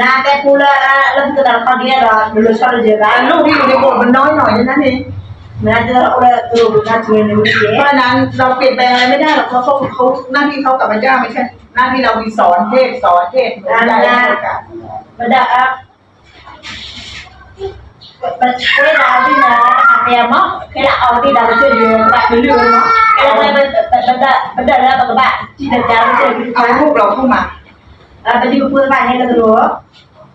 นะแต่กูละแล้วก็ตอนเขาเดียร์ดูชอบเลยแต่จ้ะลูกที่อยู่ในโบสถ์มันน้อยหน่อยนั่นเองนะจะเอาเลยตัวนะช่วยในวิธีเพราะนั้นเราเปลี่ยนแปลงอะไรไม่ได้หรอกเพราะเขาเขาหน้าที่เขากับพระเจ้าไม่ใช่หน้าที่เรามีสอนเทศสอนเทศหนุนใจให้โอกาสมันได้อะมันช่วยเราที่นะเตรียมั้งแค่เอาที่เราช่วยเยอะแบบเรื่อยๆมั้งแค่เราไม่มันได้มันได้แล้วกับบ้านที่จะจะช่วยเอาลูกเราเข้ามา อะไปที่พูดบ้านให้เราดู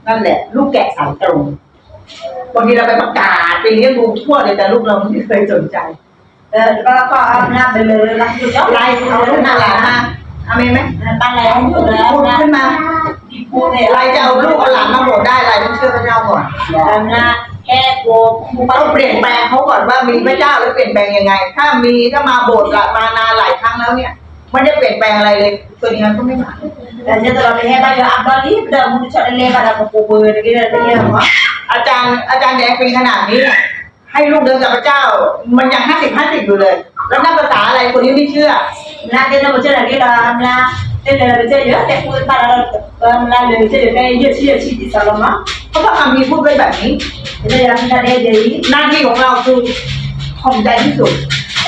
นั่นแหละ ลูกแกะสายตรงบางทีเราไปประกาศไปเลี้ยงดูทั่วเลยแต่ลูกเราไม่เคยสนใจ เออก็ก็เอาหน้าไปเลยแล้วคือเจ้าไล่เอาลูกหน้าหลานมาเอาไหมไหมบ้านแล้วอยู่แล้วพูดนะขึ้นมาที่พูดเนี่ยไล่จะเอาลูกเอาหลานมาโบสถ์ได้ไล่ต้องเชื่อพระเจ้าก่อนนะแค่โกกูต้องเปลี่ยนแปลงเขาก่อนว่ามีพระเจ้าแล้วเปลี่ยนแปลงยังไง ถ้ามีถ้ามาโบสถ์ละมานานหลายครั้งแล้วเนี่ย ไม่ได้เปลี่ยนแปลงอะไรเลยตัวนี้ก็ไม่มาแต่จะตลอดไปให้บ้านอยู่อับบาลีเดิมมุชอเลมาแล้วก็ปูเบอร์อะไรกันเนี่ยมั้งอาจารย์อาจารย์แดงเป็นขนาดนี้เนี่ยให้ลูกเดินกับพระเจ้า มันยังห้าสิบห้าสิบอยู่เลย แล้วนักภาษาอะไรคนนี้ไม่เชื่อนะเดี๋ยวเราจะเรียนนะเดี๋ยวเราจะเยอะแต่พูดบ้านเราเออเราเลยจะได้เยอะชี้ชี้ที่สารมั้งเพราะพระคัมภีร์พูดไว้แบบนี้เดี๋ยวเราจะได้เดี๋ยวหน้าที่ของเราคือข่มใจที่สุด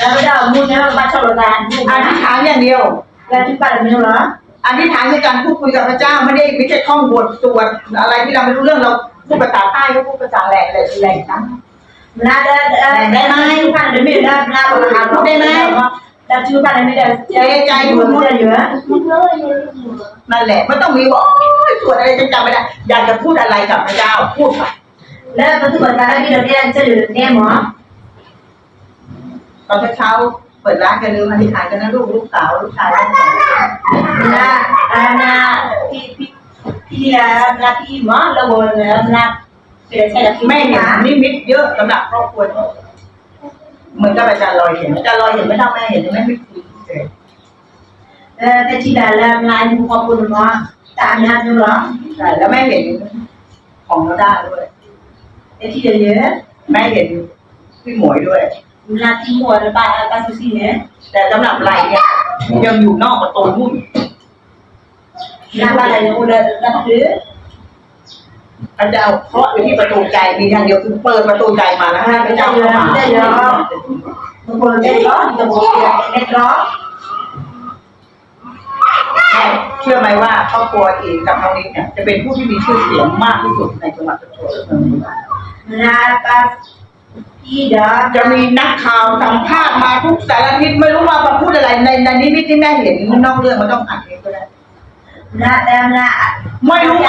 เราไม่ได้มูเนี่ยบ้านชาวบ้านอธิษฐานอย่างเดียว แล้วที่บ้านมีเหรออธิษฐานในการพูดคุยกับพระเจ้าไม่ได้ไม่ใช่ท่องบทสวดอะไรที่เราไม่รู้เรื่องเราพูดภาษาใต้ก็พูดภาษาแหลกเลยแหลกนะนะได้ได้ไหมบ้านเดี๋ยวไม่ได้นะบ้านเราได้ไหมแต่ชื่อบ้านไม่ได้ใจอยู่ไม่ได้เยอะนั่นแหละไม่ต้องมีว่าโอ้ยสวดอะไรจนจำไม่ได้อยากจะพูดอะไรกับพระเจ้าพูดไปแล้วปัจจุบันการที่เราเรียนจะอยู่เนี่ยหมอ ตอนเช้าเปิดร้านกันลืมอธิษฐานกันนะลูกลูกสาวลูกชายลูกสาวนะอานะพี่พี่พี่นะพี่หมอแล้วบนนะเป็นใช่แล้วแม่เห็นนิมิตเยอะสำหรับครอบครัวเหมือนกับอาจารย์ลอยเห็นอาจารย์ลอยเห็นไม่เท่าแม่เห็นแม่ไม่คุยเออแต่ที่ด้แล้วงานขอบคุณหมอตามงานอยู่หรอใช่แล้วแม่เห็นของเราได้ด้วยแต่ที่เยอะแม่เห็นพี่หมวยด้วย นาที่หมดบ้านก็สุสีเนี่ยแต่สำหรับไหลเนี่ยยังอยู่นอกประตูนู่นนาบ้านอะไรอยู่เลยแล้วคืออาจารย์เคาะอยู่ที่ประตูใจมีอย่างเดียวคือเปิดประตูใจมาแล้วให้พระเจ้าเข้ามาบางคนเด็กร้อนบางคนเด็กร้อนเชื่อไหมว่าครอบครัวอีกกับน้องนิดเนี่ยจะเป็นผู้ที่มีชื่อเสียงมากที่สุดในจังหวัดสุโขทัยนาก็พี่เด้อ จะมีนักข่าวสัมภาษณ์มาทุกสารทิศไม่รู้ว่ามาพูดอะไรในในนิมิตที่แม่เห็นนอกเรื่องมันต้องอ่านเองก็ได้นาแต่นาไม่รู้